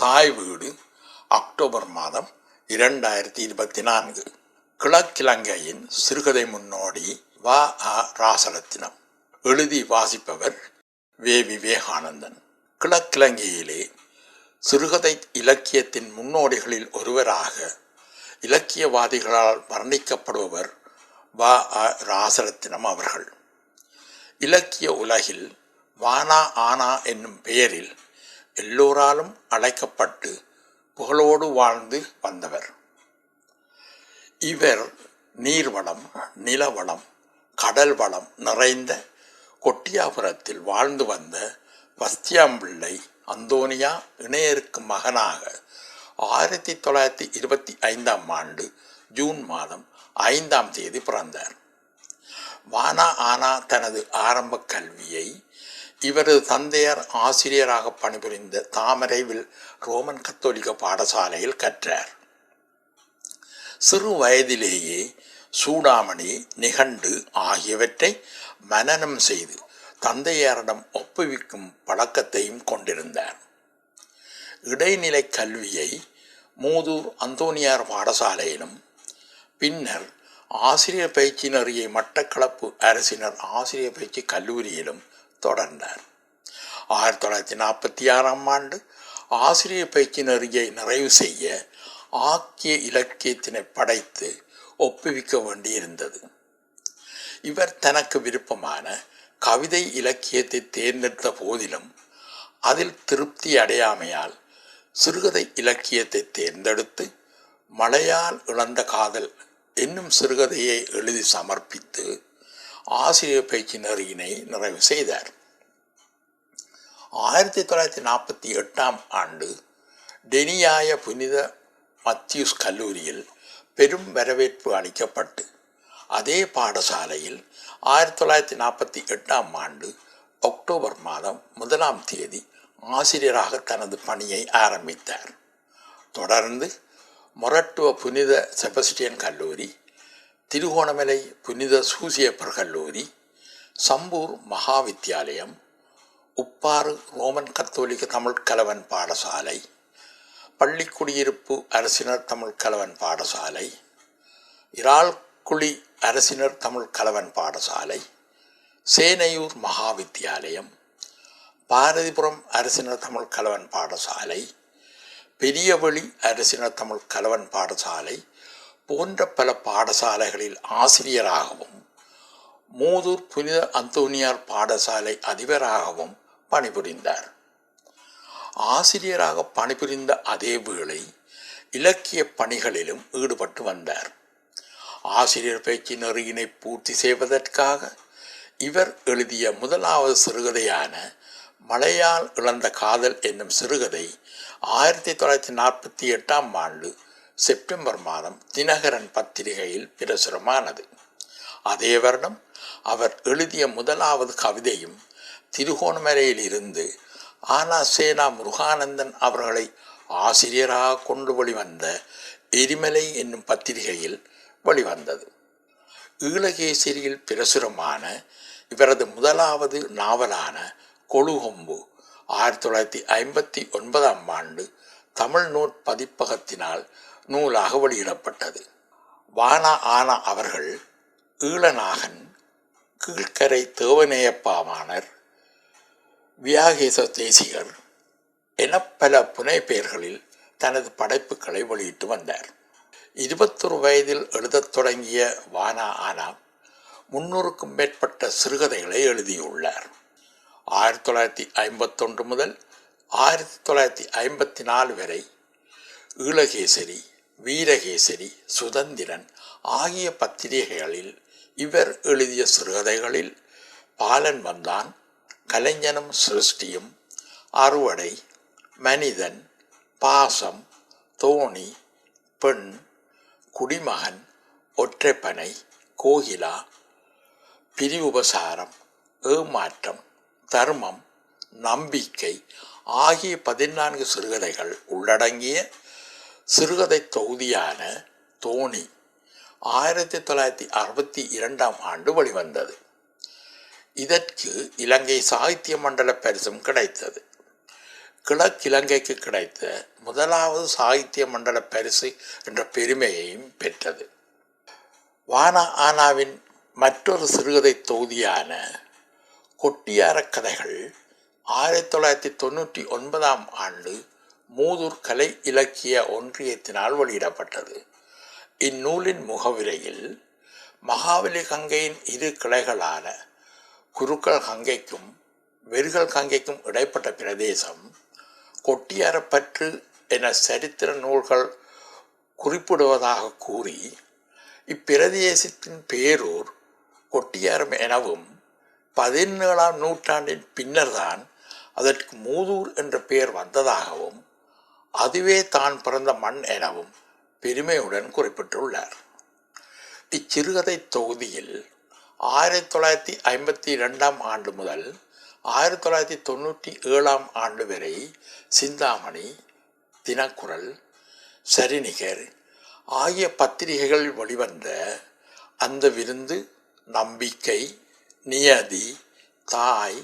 தாய் வீடு அக்டோபர் மாதம் இரண்டாயிரத்தி இருபத்தி நான்கு. கிழக்கிழங்கையின் சிறுகதை முன்னோடி வ. அ. ராசரத்தினம். எழுதி வாசிப்பவர் வே. விவேகானந்தன். கிழக்கிழங்கையிலே சிறுகதை இலக்கியத்தின் முன்னோடிகளில் ஒருவராக இலக்கியவாதிகளால் வர்ணிக்கப்படுபவர் வ. அ. ராசரத்தினம் அவர்கள். இலக்கிய உலகில் வானா ஆனா என்னும் பெயரில் எல்லோராலும் அழைக்கப்பட்டு புகழோடு வாழ்ந்து வந்தவர். இவர் நீர்வளம் நிலவளம் கடல் வளம் நிறைந்த கொட்டியாபுரத்தில் வாழ்ந்து வந்த வஸ்தியாம்பிள்ளை அந்தோனியா இணையருக்கு மகனாக ஆயிரத்தி தொள்ளாயிரத்தி இருபத்தி ஐந்தாம் ஆண்டு ஜூன் மாதம் ஐந்தாம் தேதி பிறந்தார். வானா ஆனா தனது ஆரம்ப கல்வியை இவரது தந்தையார் ஆசிரியராக பணிபுரிந்த தாமரைவில் ரோமன் கத்தோலிக்க பாடசாலையில் கற்றார். சிறு வயதிலேயே சூடாமணி நிகண்டு ஆகியவற்றை மனனம் செய்து தந்தையாரிடம் ஒப்புவிக்கும் பழக்கத்தையும் கொண்டிருந்தார். இடைநிலை கல்வியை மூதூர் அந்தோனியார் பாடசாலையிலும் பின்னர் ஆசிரியர் பயிற்சி நெறியை மட்டக்களப்பு அரசினர் ஆசிரியர் பயிற்சி கல்லூரியிலும் தொடர்ந்தார். ஆயிரத்தி தொள்ளாயிரத்தி நாற்பத்தி ஆறாம் ஆண்டு ஆசிரியர் பயிற்சி நெறியை நிறைவு செய்ய ஆக்கிய இலக்கியத்தினை படைத்து ஒப்புவிக்க வேண்டியிருந்தது. இவர் தனக்கு விருப்பமான கவிதை இலக்கியத்தை தேர்ந்தெடுத்த போதிலும் அதில் திருப்தி அடையாமையால் சிறுகதை இலக்கியத்தை தேர்ந்தெடுத்து மழையால் இழந்த காதல் என்னும் சிறுகதையை எழுதி சமர்ப்பித்து ஆசிரியர் பயிற்சி நெறியினை நிறைவு செய்தார். ஆயிரத்தி தொள்ளாயிரத்தி நாற்பத்தி எட்டாம் ஆண்டு டெனியாய புனித மத்தியூஸ் கல்லூரியில் பெரும் வரவேற்பு அளிக்கப்பட்டு அதே பாடசாலையில் ஆயிரத்தி தொள்ளாயிரத்தி நாற்பத்தி எட்டாம் ஆண்டு அக்டோபர் மாதம் முதலாம் தேதி ஆசிரியராக தனது பணியை ஆரம்பித்தார். தொடர்ந்து மொரட்டுவ புனித செபஸ்டியன் கல்லூரி திருகோணமலை புனித சூசியப்பர் கல்லூரி சம்பூர் மகா வித்தியாலயம் உப்பாறு ரோமன் கத்தோலிக்க தமிழ் கலவன் பாடசாலை பள்ளிக்குடியிருப்பு அரசினர் தமிழ் கலவன் பாடசாலை இறால்குழி அரசினர் தமிழ் கலவன் பாடசாலை சேனையூர் மகா வித்தியாலயம் பாரதிபுரம் அரசினர் தமிழ் கலவன் பாடசாலை பெரியவழி அரசினர் தமிழ் கலவன் பாடசாலை போன்ற பல பாடசாலைகளில் ஆசிரியராகவும் மூதூர் புனித அந்தோனியார் பாடசாலை அதிபராகவும் பணிபுரிந்தார். ஆசிரியராக பணிபுரிந்த அதே வேளை இலக்கிய பணிகளிலும் ஈடுபட்டு வந்தார். ஆசிரியர் பேச்சு நெறியினை பூர்த்தி செய்வதற்காக இவர் எழுதிய முதலாவது சிறுகதையான மழையால் இழந்த காதல் என்னும் சிறுகதை ஆயிரத்தி தொள்ளாயிரத்தி நாற்பத்தி எட்டாம் ஆண்டு செப்டம்பர் மாதம் தினகரன் பத்திரிகையில் பிரசுரமானது. அதே வருடம் அவர் எழுதிய முதலாவது கவிதையும் திருகோணமலையில் இருந்து ஆனா சேனா முருகானந்தன் அவர்களை ஆசிரியராக கொண்டு வெளிவந்த எரிமலை என்னும் பத்திரிகையில் வெளிவந்தது. ஈழகேசரியில் பிரசுரமான இவரது முதலாவது நாவலான கொழுகொம்பு ஆயிரத்தி தொள்ளாயிரத்தி ஐம்பத்தி ஒன்பதாம் ஆண்டு தமிழ் நூற் பதிப்பகத்தினால் நூலாக வெளியிடப்பட்டது. வானா ஆனா அவர்கள் ஈழநாகன் கீழ்கரை தேவநேயப்பாவாணர் வியாகேச தேசிகர் என பல புனை பெயர்களில் தனது படைப்புகளை வெளியிட்டு வந்தார். இருபத்தொரு வயதில் எழுதத் தொடங்கிய வானா ஆனா முன்னூறுக்கும் மேற்பட்ட சிறுகதைகளை எழுதியுள்ளார். ஆயிரத்தி தொள்ளாயிரத்தி ஐம்பத்தொன்று முதல் ஆயிரத்தி தொள்ளாயிரத்தி ஐம்பத்தி நாலு வரை ஈழகேசரி வீரகேசரி சுதந்திரன் ஆகிய பத்திரிகைகளில் இவர் எழுதிய சிறுகதைகளில் பாலன் வந்தான் கலைஞனும் சிருஷ்டியும் அறுவடை மனிதன் பாசம் தோணி பெண் குடிமகன் ஒற்றைப்பனை கோகிலா பிரிவுபசாரம் ஏமாற்றம் தர்மம் நம்பிக்கை ஆகிய பதினான்கு சிறுகதைகள் உள்ளடங்கிய சிறுகதை தொகுதியான தோணி ஆயிரத்தி தொள்ளாயிரத்தி அறுபத்தி இரண்டாம் ஆண்டு வெளிவந்தது. இதற்கு இலங்கை சாகித்ய மண்டல பரிசும் கிடைத்தது. கிழக்கிலங்கைக்கு கிடைத்த முதலாவது சாகித்ய மண்டல பரிசு என்ற பெருமையையும் பெற்றது. வானா ஆனாவின் மற்றொரு சிறுகதை தொகுதியான கொட்டியார கதைகள் ஆயிரத்தி தொள்ளாயிரத்தி தொண்ணூற்றி ஒன்பதாம் ஆண்டு மூதூர் கலை இலக்கிய ஒன்றியத்தினால் வெளியிடப்பட்டது. இந்நூலின் முகவிரையில் மகாவலி கங்கையின் இரு கிளைகளான குருக்கள் கங்கைக்கும் வெறுகள் கங்கைக்கும் இடைப்பட்ட பிரதேசம் கொட்டியாரப்பற்று என சரித்திர நூல்கள் குறிப்பிடுவதாக கூறி இப்பிரதேசத்தின் பேரூர் கொட்டியாரம் எனவும் பதினேழாம் நூற்றாண்டின் பின்னர்தான் அதற்கு மூதூர் என்ற பெயர் வந்ததாகவும் அதுவே தான் பிறந்த மண் எனவும் பெருமையுடன் குறிப்பிட்டுள்ளார். இச்சிறுகதை தொகுதியில் ஆயிரத்தி தொள்ளாயிரத்தி ஐம்பத்தி ரெண்டாம் ஆண்டு முதல் ஆயிரத்தி தொள்ளாயிரத்தி தொண்ணூற்றி ஏழாம் ஆண்டு வரை சிந்தாமணி தினக்குரல் சரிநிகர் ஆகிய பத்திரிகைகள் வெளிவந்த அந்த விருந்து நம்பிக்கை நியதி தாய்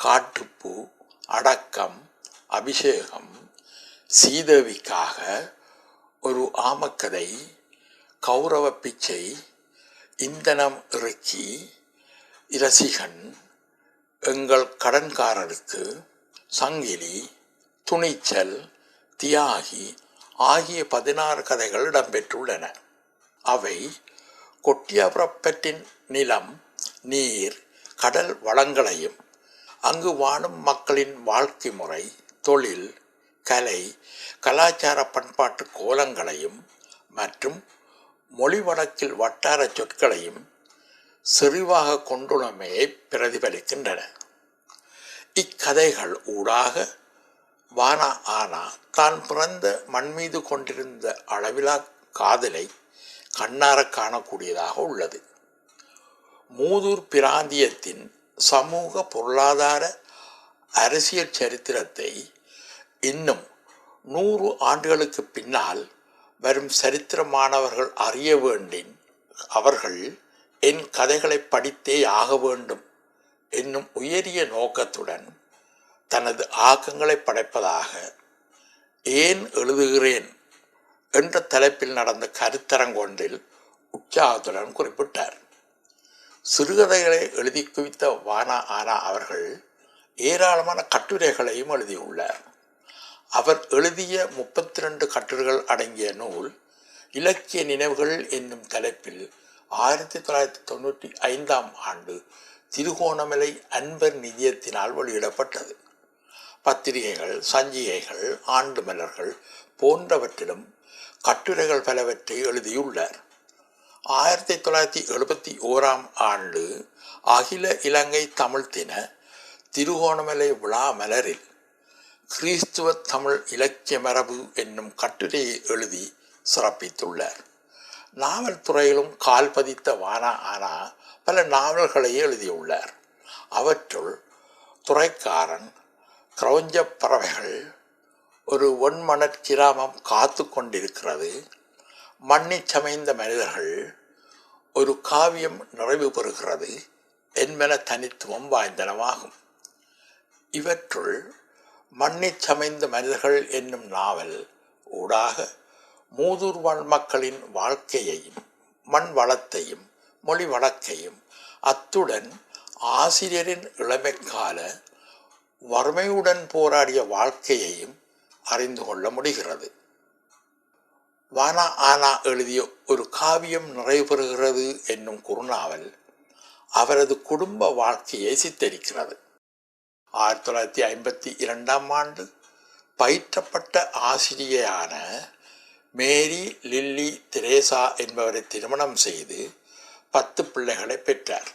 காட்டுப்பூ அடக்கம் அபிஷேகம் சீதேவிக்காக ஒரு ஆமக்கதை கௌரவ பிச்சை இந்தனம் இறுக்கி இரசிகன் எங்கள் கடன்காரருக்கு சங்கிலி துணிச்சல் தியாகி ஆகிய பதினாறு கதைகள் இடம்பெற்றுள்ளன. அவை கொட்டியாபுரப்பற்றின் நிலம் நீர் கடல் வளங்களையும் அங்கு வாழும் மக்களின் வாழ்க்கை முறை தொழில் கலை கலாச்சார பண்பாட்டு கோலங்களையும் மற்றும் மொழி வழக்கில் வட்டார சொற்களையும் செறிவாக கொண்டுள்ளமையை பிரதிபலிக்கின்றன. இக்கதைகள் ஊடாக வானா ஆனா தான் பிறந்த மண் மீது கொண்டிருந்த அளவிலா காதலை கண்ணார காணக்கூடியதாக உள்ளது. மூதூர் பிராந்தியத்தின் சமூக பொருளாதார அரசியல் சரித்திரத்தை இன்னும் நூறு ஆண்டுகளுக்கு பின்னால் வரும் சரித்திர மாணவர்கள் அறிய வேண்டின் அவர்கள் என் கதைகளை படித்தே ஆக வேண்டும் என்னும் உயரிய நோக்கத்துடன் தனது ஆக்கங்களை படைப்பதாக ஏன் எழுதுகிறேன் என்ற தலைப்பில் நடந்த கருத்தரங்கொன்றில் உற்சாகத்துடன் குறிப்பிட்டார். சிறுகதைகளை எழுதி குவித்த வானா ஆனா அவர்கள் ஏராளமான கட்டுரைகளையும் எழுதியுள்ளார். அவர் எழுதிய முப்பத்தி ரெண்டு கட்டுரைகள் அடங்கிய நூல் இலக்கிய நினைவுகள் என்னும் தலைப்பில் ஆயிரத்தி தொள்ளாயிரத்தி தொண்ணூற்றி ஐந்தாம் ஆண்டு திருகோணமலை அன்பர் நிதியத்தினால் வெளியிடப்பட்டது. பத்திரிகைகள் சஞ்சிகைகள் ஆண்டு மலர்கள் போன்றவற்றிலும் கட்டுரைகள் பலவற்றை எழுதியுள்ளார். ஆயிரத்தி தொள்ளாயிரத்தி எழுபத்தி ஓராம் ஆண்டு அகில இலங்கை தமிழ் தின திருகோணமலை விழா மலரில் கிறிஸ்துவ தமிழ் இலக்கிய மரபு என்னும் கட்டுரையை எழுதி சிறப்பித்துள்ளார். நாவல் துறையிலும் கால் பதித்த வானா ஆனா பல நாவல்களை எழுதியுள்ளார். அவற்றுள் துறைக்காரன் கிரௌஞ்ச பறவைகள் ஒரு ஒன்மணற் கிராமம் காத்து கொண்டிருக்கிறது. மண்ணி சமைந்த மனிதர்கள் ஒரு காவியம் நிறைவு பெறுகிறது என்பன தனித்துவம் வாய்ந்தனவாகும். இவற்றுள் மண்ணிச் சமைந்த மனிதர்கள் என்னும் நாவல் ஊடாக மூதூர்வாழ் மக்களின் வாழ்க்கையையும் மண் வளத்தையும் மொழி வழக்கையும் அத்துடன் ஆசிரியரின் இளமைக்கால வறுமையுடன் போராடிய வாழ்க்கையையும் அறிந்து கொள்ள முடிகிறது. வானா ஆனா எழுதிய ஒரு காவியம் நிறைவு என்னும் குறுநாவல் அவரது குடும்ப வாழ்க்கையை சித்தரிக்கிறது. ஆயிரத்தி தொள்ளாயிரத்தி ஐம்பத்தி இரண்டாம் ஆண்டு பயிற்றப்பட்ட ஆசிரியையான மேரி லில்லி திரேசா என்பவரை திருமணம் செய்து பத்து பிள்ளைகளை பெற்றார்.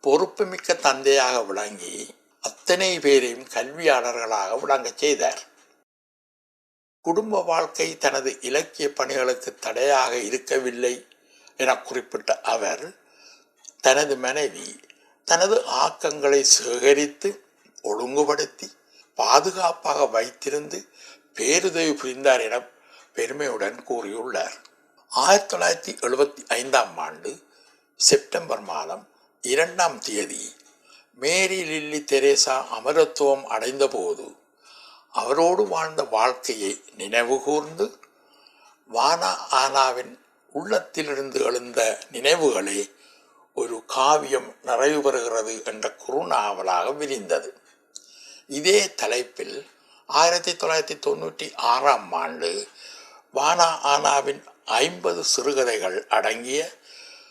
பொறுப்புமிக்க தந்தையாக விளங்கி அத்தனை பேரையும் கல்வியாளர்களாக விளங்கச் செய்தார். குடும்ப வாழ்க்கை தனது இலக்கிய பணிகளுக்கு தடையாக இருக்கவில்லை என குறிப்பிட்ட அவர் தனது மனைவி தனது ஆக்கங்களை சேகரித்து ஒழுங்குபடுத்தி பாதுகாப்பாக வைத்திருந்து பேருதவி புரிந்தார் என பெருமையுடன் கூறியுள்ளார். ஆயிரத்தி தொள்ளாயிரத்தி எழுபத்தி ஐந்தாம் ஆண்டு செப்டம்பர் மாதம் இரண்டாம் தேதி மேரி லில்லி தெரேசா அமரத்துவம் அடைந்தபோது அவரோடு வாழ்ந்த வாழ்க்கையை நினைவு கூர்ந்து வானா ஆனாவின் உள்ளத்திலிருந்து எழுந்த நினைவுகளே ஒரு காவியம் நிறைவு பெறுகிறது என்ற குறுநாவலாக விரிந்தது. இதே தலைப்பில் ஆயிரத்தி தொள்ளாயிரத்தி தொண்ணூற்றி ஆறாம் ஆண்டு வானா ஆனாவின் ஐம்பது சிறுகதைகள் அடங்கிய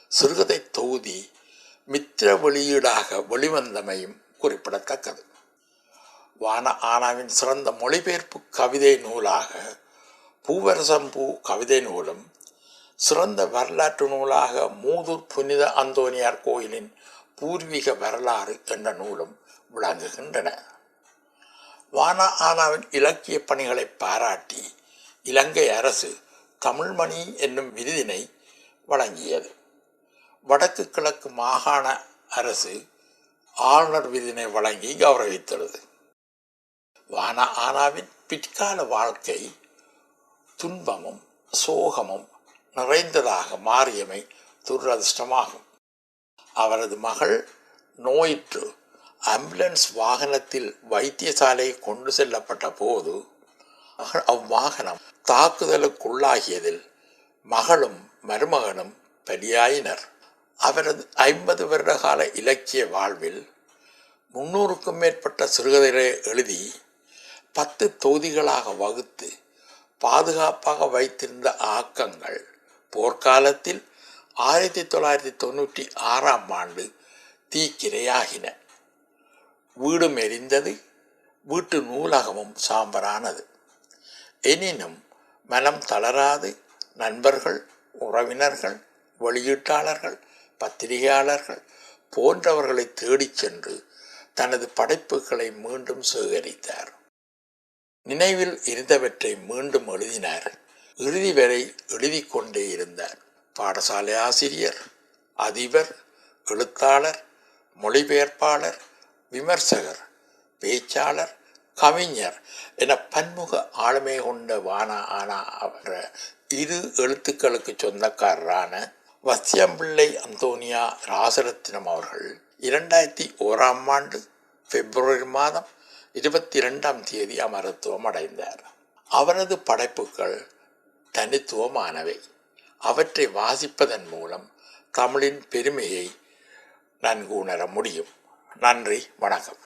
சிறுகதை தொகுதி மித்திர வெளியீடாக வெளிவந்தமையும் குறிப்பிடத்தக்கது. வான ஆனாவின் சிறந்த மொழிபெயர்ப்பு கவிதை நூலாக பூவரசம்பூ கவிதை நூலும் சிறந்த வரலாற்று நூலாக மூதூர் புனித அந்தோனியார் கோயிலின் பூர்வீக வரலாறு என்ற நூலும் விளங்குகின்றன. வானா ஆனாவின் இலக்கிய பணிகளை பாராட்டி இலங்கை அரசு தமிழ்மணி என்னும் விருதினை வழங்கியது. வடக்கு கிழக்கு மாகாண அரசு ஆளுநர் விருதினை வழங்கி கௌரவித்துள்ளது வானா ஆனாவின் பிற்கால வாழ்க்கை துன்பமும் சோகமும் நிறைந்ததாக மாறியமை துரதிர்ஷ்டமாகும். அவரது மகள் நோயிற்று ஆம்புலன்ஸ் வாகனத்தில் வைத்தியசாலை கொண்டு செல்லப்பட்ட போது அவ்வாகனம் தாக்குதலுக்குள்ளாகியதில் மகளும் மருமகனும் பலியாயினர். அவரது ஐம்பது வருட கால இலக்கிய வாழ்வில் முன்னூறுக்கும் மேற்பட்ட சிறுகதைகளை எழுதி பத்து தொகுதிகளாக வகுத்து பாதுகாப்பாக வைத்திருந்த ஆக்கங்கள் காலத்தில் ஆயிரத்தி தொள்ளாயிரத்தி தொண்ணூற்றி ஆறாம் ஆண்டு தீக்கிரையாகின வீடும் எரிந்தது வீட்டு நூலகமும் சாம்பரானது. எனினும் மனம் தளராது நண்பர்கள் உறவினர்கள் வெளியீட்டாளர்கள் பத்திரிகையாளர்கள் போன்றவர்களை தேடிச் சென்று தனது படைப்புகளை மீண்டும் சேகரித்தார். நினைவில் இருந்தவற்றை மீண்டும் எழுதினார். இறுதி வரை எழுதிக்கொண்டே இருந்தார். பாடசாலை ஆசிரியர் அதிபர் எழுத்தாளர் மொழிபெயர்ப்பாளர் விமர்சகர் பேச்சாளர் கவிஞர் என பன்முக ஆளுமை கொண்ட வானா ஆனா அவர இரு எழுத்துக்களுக்கு சொந்தக்காரரான வசியம்பிள்ளை அந்தோனியா ராசரத்னம் அவர்கள் இரண்டாயிரத்தி ஓராம் ஆண்டு பிப்ரவரி மாதம் இருபத்தி இரண்டாம் தேதி அமரத்துவம் அடைந்தார். அவரது படைப்புகள் தனித்துவமானவை. அவற்றை வாசிப்பதன் மூலம் தமிழின் பெருமையை நன்கு உணர முடியும். நன்றி வணக்கம்.